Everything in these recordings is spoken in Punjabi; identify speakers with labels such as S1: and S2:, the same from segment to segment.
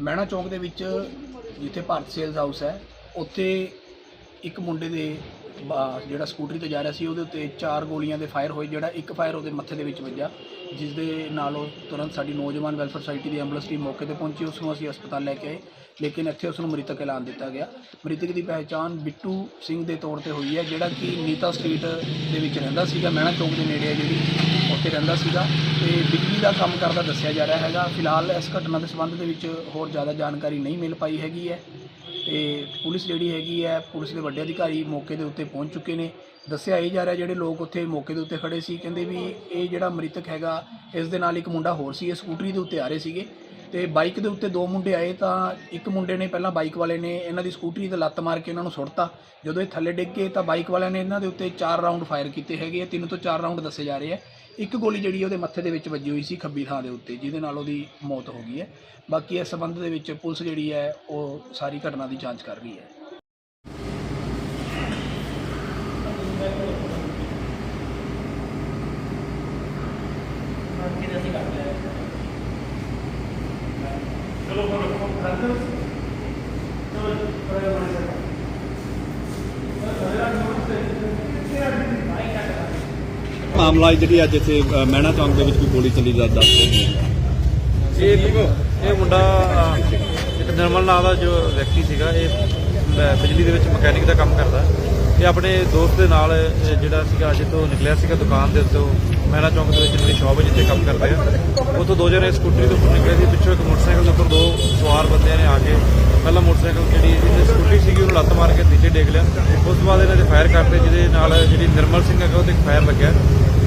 S1: ਮਹਿਣਾ ਚੌਂਕ ਦੇ ਵਿੱਚ ਜਿੱਥੇ ਭਾਰਤ ਸੇਲਸ ਹਾਊਸ ਹੈ ਉੱਥੇ ਇੱਕ ਮੁੰਡੇ ਦੇ ਜਿਹੜਾ ਸਕੂਟਰੀ ਤੇ ਜਾ ਰਿਹਾ ਸੀ, ਉਹਦੇ ਉੱਤੇ ਚਾਰ ਗੋਲੀਆਂ ਦੇ ਫਾਇਰ ਹੋਏ, ਜਿਹੜਾ ਇੱਕ ਫਾਇਰ ਉਹਦੇ ਮੱਥੇ ਦੇ ਵਿੱਚ ਵੱਜਾ ਜਿਸ ਦੇ ਨਾਲ ਉਹ ਤੁਰੰਤ ਸਾਡੀ ਨੌਜਵਾਨ ਵੈਲਫੇਅਰ ਸੁਸਾਇਟੀ ਦੀ ਐਂਬੂਲੈਂਸ ਟੀਮ ਮੌਕੇ ਤੇ ਪਹੁੰਚੀ, ਉਸ ਨੂੰ ਅਸੀਂ ਹਸਪਤਾਲ ਲੈ ਕੇ ਆਏ, ਲੇਕਿਨ ਇੱਥੇ ਉਸ ਨੂੰ ਮ੍ਰਿਤਕ ਐਲਾਨ ਦਿੱਤਾ ਗਿਆ। ਮ੍ਰਿਤਕ ਦੀ ਪਹਿਚਾਣ ਬਿੱਟੂ ਸਿੰਘ ਦੇ ਤੌਰ ਤੇ ਹੋਈ ਹੈ, ਜਿਹੜਾ ਕਿ ਨੀਤਾ ਸਟਰੀਟ ਦੇ ਵਿੱਚ ਰਹਿੰਦਾ ਸੀਗਾ, ਮਹਿਣਾ ਚੌਂਕ ਦੇ ਨੇੜੇ ਹੈ ਜਿਹੜੀ, ਉੱਥੇ ਰਹਿੰਦਾ ਸੀਗਾ। ਤੇ ਬਿਜਲੀ ਦਾ ਕੰਮ ਕਰਦਾ ਦੱਸਿਆ ਜਾ ਰਿਹਾ ਹੈਗਾ। ਫਿਲਹਾਲ ਇਸ ਘਟਨਾ ਦੇ ਸੰਬੰਧ ਦੇ ਵਿੱਚ ਹੋਰ ਜ਼ਿਆਦਾ ਜਾਣਕਾਰੀ ਨਹੀਂ ਮਿਲ ਪਾਈ ਹੈਗੀ ਹੈ। ਤੇ ਪੁਲਿਸ ਜਿਹੜੀ ਹੈਗੀ ਹੈ, ਪੁਲਿਸ ਦੇ ਵੱਡੇ ਅਧਿਕਾਰੀ ਮੌਕੇ ਦੇ ਉੱਤੇ ਪਹੁੰਚ ਚੁੱਕੇ ਨੇ। ਦੱਸਿਆ ਇਹ ਜਾ ਰਿਹਾ ਜਿਹੜੇ ਲੋਕ ਉੱਥੇ ਮੌਕੇ ਦੇ ਉੱਤੇ ਖੜੇ ਸੀ, ਕਹਿੰਦੇ ਵੀ ਇਹ ਜਿਹੜਾ ਮ੍ਰਿਤਕ ਹੈਗਾ, ਇਸ ਦੇ ਨਾਲ ਇੱਕ ਮੁੰਡਾ ਹੋਰ ਸੀ, ਇਹ ਸਕੂਟਰੀ ਦੇ ਉੱਤੇ ਆ ਰਹੇ ਸੀਗੇ। ਤੇ ਬਾਈਕ ਦੇ ਉੱਤੇ ਦੋ ਮੁੰਡੇ ਆਏ ਤਾਂ ਇੱਕ ਮੁੰਡੇ ਨੇ ਪਹਿਲਾਂ ਬਾਈਕ ਵਾਲੇ ਨੇ ਇਹਨਾਂ ਦੀ ਸਕੂਟਰੀ ਤੇ ਲੱਤ ਮਾਰ ਕੇ ਇਹਨਾਂ ਨੂੰ ਸੁੱਟਤਾ। ਜਦੋਂ ਇਹ ਥੱਲੇ ਡਿੱਗ ਗਏ ਤਾਂ ਬਾਈਕ ਵਾਲਿਆਂ ਨੇ ਇਹਨਾਂ ਦੇ ਉੱਤੇ ਚਾਰ ਰਾਉਂਡ ਫਾਇਰ ਕੀਤੇ ਹੈਗੇ ਆ, ਤਿੰਨ ਤੋਂ ਚਾਰ ਰਾਉਂਡ ਦੱਸੇ ਜਾ ਰਹੇ ਆ। ਇੱਕ ਗੋਲੀ ਜਿਹੜੀ ਉਹਦੇ ਮੱਥੇ ਦੇ ਵਿੱਚ ਵੱਜੀ ਹੋਈ ਸੀ ਖੱਬੀ ਥਾਂ ਦੇ ਉੱਤੇ ਜਿਹਦੇ ਨਾਲ ਉਹਦੀ ਮੌਤ ਹੋ ਗਈ ਹੈ। ਬਾਕੀ ਇਸ ਸੰਬੰਧ ਦੇ ਵਿੱਚ ਪੁਲਿਸ ਜਿਹੜੀ ਹੈ ਉਹ ਸਾਰੀ ਘਟਨਾ ਦੀ ਜਾਂਚ ਕਰ ਰਹੀ ਹੈ।
S2: ਮਾਮਲਾ ਜਿਹੜੀ ਅੱਜ ਇੱਥੇ ਮਹਿਣਾ ਚੌਂਕ ਦੇ ਵਿੱਚ ਕੋਈ ਗੋਲੀ ਚੱਲੀ ਦਾ ਦੱਸ
S3: ਇਹ ਇਹ ਮੁੰਡਾ ਇੱਕ ਨਿਰਮਲ ਨਾਂ ਦਾ ਜੋ ਵਿਅਕਤੀ ਸੀਗਾ, ਇਹ ਬਿਜਲੀ ਦੇ ਵਿੱਚ ਮਕੈਨਿਕ ਦਾ ਕੰਮ ਕਰਦਾ। ਇਹ ਆਪਣੇ ਦੋਸਤ ਦੇ ਨਾਲ ਜਿਹੜਾ ਸੀਗਾ, ਅੱਜ ਤੋਂ ਨਿਕਲਿਆ ਸੀਗਾ ਦੁਕਾਨ ਦੇ ਉੱਤੋਂ, ਮਹਿਣਾ ਚੌਂਕ ਦੇ ਵਿੱਚ ਜਿਹੜੀ ਸ਼ਾਪ ਜਿੱਥੇ ਕੰਮ ਕਰਦੇ ਆ। ਉੱਥੋਂ ਦੋ ਜਣੇ ਸਕੂਟਰੀ ਦੇ ਉੱਪਰ ਨਿਕਲੇ ਸੀ, ਪਿੱਛੋਂ ਇੱਕ ਮੋਟਰਸਾਈਕਲ ਦੇ ਉੱਪਰ ਦੋ ਸਵਾਰ ਬੰਦਿਆਂ ਨੇ ਆ ਕੇ ਪਹਿਲਾਂ ਮੋਟਰਸਾਈਕਲ ਜਿਹੜੀ ਇਹਦੀ ਸਕੂਟਰੀ ਸੀਗੀ, ਉਹਨੂੰ ਲੱਤ ਮਾਰ ਕੇ ਨੀਚੇ ਡੇਗ ਲਿਆ। ਉਸ ਤੋਂ ਬਾਅਦ ਇਹਨਾਂ ਦੇ ਫਾਇਰ ਕਰਤੇ ਜਿਹਦੇ ਨਾਲ ਜਿਹੜੀ ਨਿਰਮਲ ਸਿੰਘ ਹੈਗਾ, ਉਹਦੇ ਫਾਇਰ ਲੱਗਿਆ।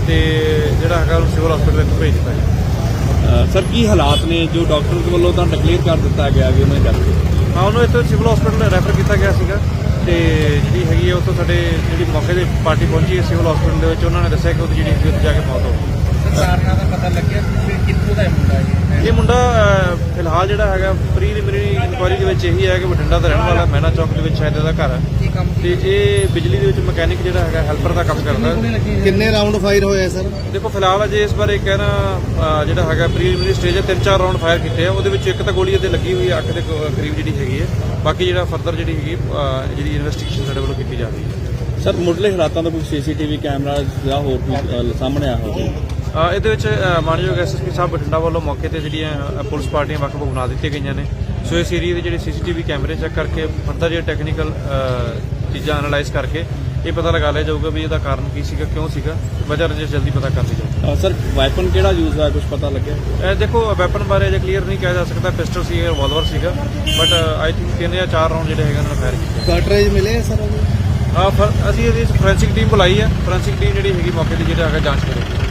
S3: ਤੇ ਜਿਹੜਾ ਹੈਗਾ ਉਹਨੂੰ ਸਿਵਲ ਹਸਪੀਟਲ ਵਿੱਚ ਭੇਜ ਦਿੱਤਾ ਗਿਆ।
S2: ਸਰ ਕੀ ਹਾਲਾਤ ਨੇ? ਜੋ ਡਾਕਟਰ ਦੇ ਵੱਲੋਂ ਤਾਂ ਡਿਕਲੇਅਰ ਕਰ ਦਿੱਤਾ ਗਿਆ ਵੀ ਉਹਨਾਂ ਦੀ death
S3: ਹਾਂ ਉਹਨੂੰ ਇੱਥੇ ਸਿਵਲ ਹਸਪੀਟਲ ਰੈਫਰ ਕੀਤਾ ਗਿਆ ਸੀਗਾ ਤੇ ਜਿਹੜੀ ਹੈਗੀ ਹੈ ਉੱਥੋਂ ਸਾਡੇ ਜਿਹੜੀ ਮੌਕੇ ਤੇ ਪਾਰਟੀ ਪਹੁੰਚੀ ਹੈ ਸਿਵਲ ਹਸਪੀਟਲ ਦੇ ਵਿੱਚ ਉਹਨਾਂ ਨੇ ਦੱਸਿਆ ਕਿ ਉਹਦੀ ਜਿਹੜੀ ਉੱਥੇ ਜਾ ਕੇ ਮੌਤ ਹੋ ਗਈ।
S1: ਕਾਰਨਾਂ ਦਾ ਪਤਾ ਲੱਗਿਆ ਕਿ ਕਿੱਥੋਂ ਦਾ ਮੁੰਡਾ ਹੈ
S3: ਇਹ ਮੁੰਡਾ ਅਹ, ਫਿਲਹਾਲ ਜਿਹੜਾ ਹੈਗਾ ਪ੍ਰੀਲਿਮਿਨਰੀ ਇਨਕੁਆਇਰੀ ਦੇ ਵਿੱਚ ਇਹੀ ਹੈ ਕਿ ਬਠਿੰਡਾ ਦਾ ਰਹਿਣ ਵਾਲਾ ਮਹਿਣਾ ਚੌਕ ਦੇ ਵਿੱਚ ਸ਼ਾਇਦ ਇਹਦਾ ਘਰ ਹੈ। ਤੇ ਇਹ ਬਿਜਲੀ ਦੇ ਵਿੱਚ ਮਕੈਨਿਕ ਜਿਹੜਾ ਹੈਗਾ ਹੈਲਪਰ ਦਾ ਕੰਮ ਕਰਦਾ। ਹੈ
S4: ਕਿੰਨੇ ਰਾਉਂਡ ਫਾਇਰ ਹੋਏ ਸਰ?
S3: ਦੇਖੋ ਫਿਲਹਾਲ ਅਜੇ ਇਸ ਬਾਰੇ ਕਹਿਣਾ ਜਿਹੜਾ ਹੈਗਾ ਪ੍ਰੀਲਿਮਿਨਰੀ ਸਟੇਜ ਹੈ ਤਿੰਨ ਚਾਰ ਰਾਉਂਡ ਫਾਇਰ ਕੀਤੇ ਆ। ਉਹਦੇ ਵਿੱਚ ਇੱਕ ਤਾਂ ਗੋਲੀ ਇਹਦੇ ਲੱਗੀ ਹੋਈ ਹੈ ਅੱਖ ਦੇ ਕਰੀਬ ਜਿਹੜੀ ਹੈਗੀ ਹੈ। ਬਾਕੀ ਜਿਹੜਾ ਫਰਦਰ ਜਿਹੜੀ ਹੈਗੀ ਜਿਹੜੀ ਇਨਵੈਸਟੀਗੇਸ਼ਨ ਸਾਡੇ ਵੱਲੋਂ ਕੀਤੀ ਜਾ ਰਹੀ ਹੈ।
S2: ਸਰ ਮੁੱਢਲੇ ਹਾਲਾਤਾਂ ਦਾ ਕੋਈ ਸੀਸੀਟੀਵੀ ਕੈਮਰਾ ਜਾਂ ਹੋਰ ਕੋਈ ਸਾਹਮਣੇ ਆਇਆ ਹੋਵੇ?
S3: ਇਹਦੇ ਵਿੱਚ ਮਾਨਯੋਗ ਐਸਐਸਪੀ ਸਾਹਿਬ ਬਠਿੰਡਾ ਵੱਲੋਂ ਮੌਕੇ ਤੇ ਜਿਹੜੀਆਂ ਪੁਲਿਸ ਪਾਰਟੀਆਂ ਵੱਖ-ਵੱਖ ਬਣਾ ਦਿੱਤੀਆਂ ਗਈਆਂ ਨੇ। ਸੋ ਇਸ ਏਰੀਏ ਦੇ ਜਿਹੜੇ ਸੀਸੀਟੀਵੀ ਕੈਮਰੇ ਚੈੱਕ ਕਰਕੇ ਫਰਦਰ ਜਿਹੜੇ ਟੈਕਨੀਕਲ ਚੀਜ਼ਾਂ ਐਨਾਲਾਈਜ਼ ਕਰਕੇ ਇਹ ਪਤਾ ਲਗਾ ਲਿਆ ਜਾਊਗਾ ਵੀ ਇਹਦਾ ਕਾਰਨ ਕੀ ਸੀਗਾ ਕਿਉਂ ਸੀਗਾ। ਵਜ੍ਹਾ ਰਜਿਸ ਜਲਦੀ ਪਤਾ ਕਰ ਲਈ ਜਾਊਗੀ।
S2: ਸਰ ਵੈਪਨ ਕਿਹੜਾ ਯੂਜ਼ ਹੋਇਆ ਕੁਝ ਪਤਾ ਲੱਗਿਆ?
S3: ਇਹ ਦੇਖੋ ਵੈਪਨ ਬਾਰੇ ਅਜੇ ਕਲੀਅਰ ਨਹੀਂ ਕਿਹਾ ਜਾ ਸਕਦਾ ਪਿਸਟਲ ਸੀ ਰਿਵਾਲਵਰ ਸੀਗਾ। ਬਟ ਆਈ ਥਿੰਕ ਤਿੰਨ ਜਾਂ ਚਾਰ ਰਾਉਂਡ ਜਿਹੜੇ ਹੈਗੇ ਉਹਨਾਂ ਨੇ ਫਾਇਰ ਕੀਤੇ।
S4: ਕਾਰਟਰੇਜ ਮਿਲੇ ਸਰ
S3: ਆ ਅਸੀਂ ਇਹਦੀ ਫੋਰੈਂਸਿਕ ਟੀਮ ਬੁਲਾਈ ਹੈ ਫੋਰੈਂਸਿਕ ਟੀਮ ਜਿਹੜੀ ਹੈਗੀ ਮੌਕੇ ਤੇ ਜਿਹੜਾ ਹੈਗਾ ਜਾਂਚ ਕਰੇਗੀ।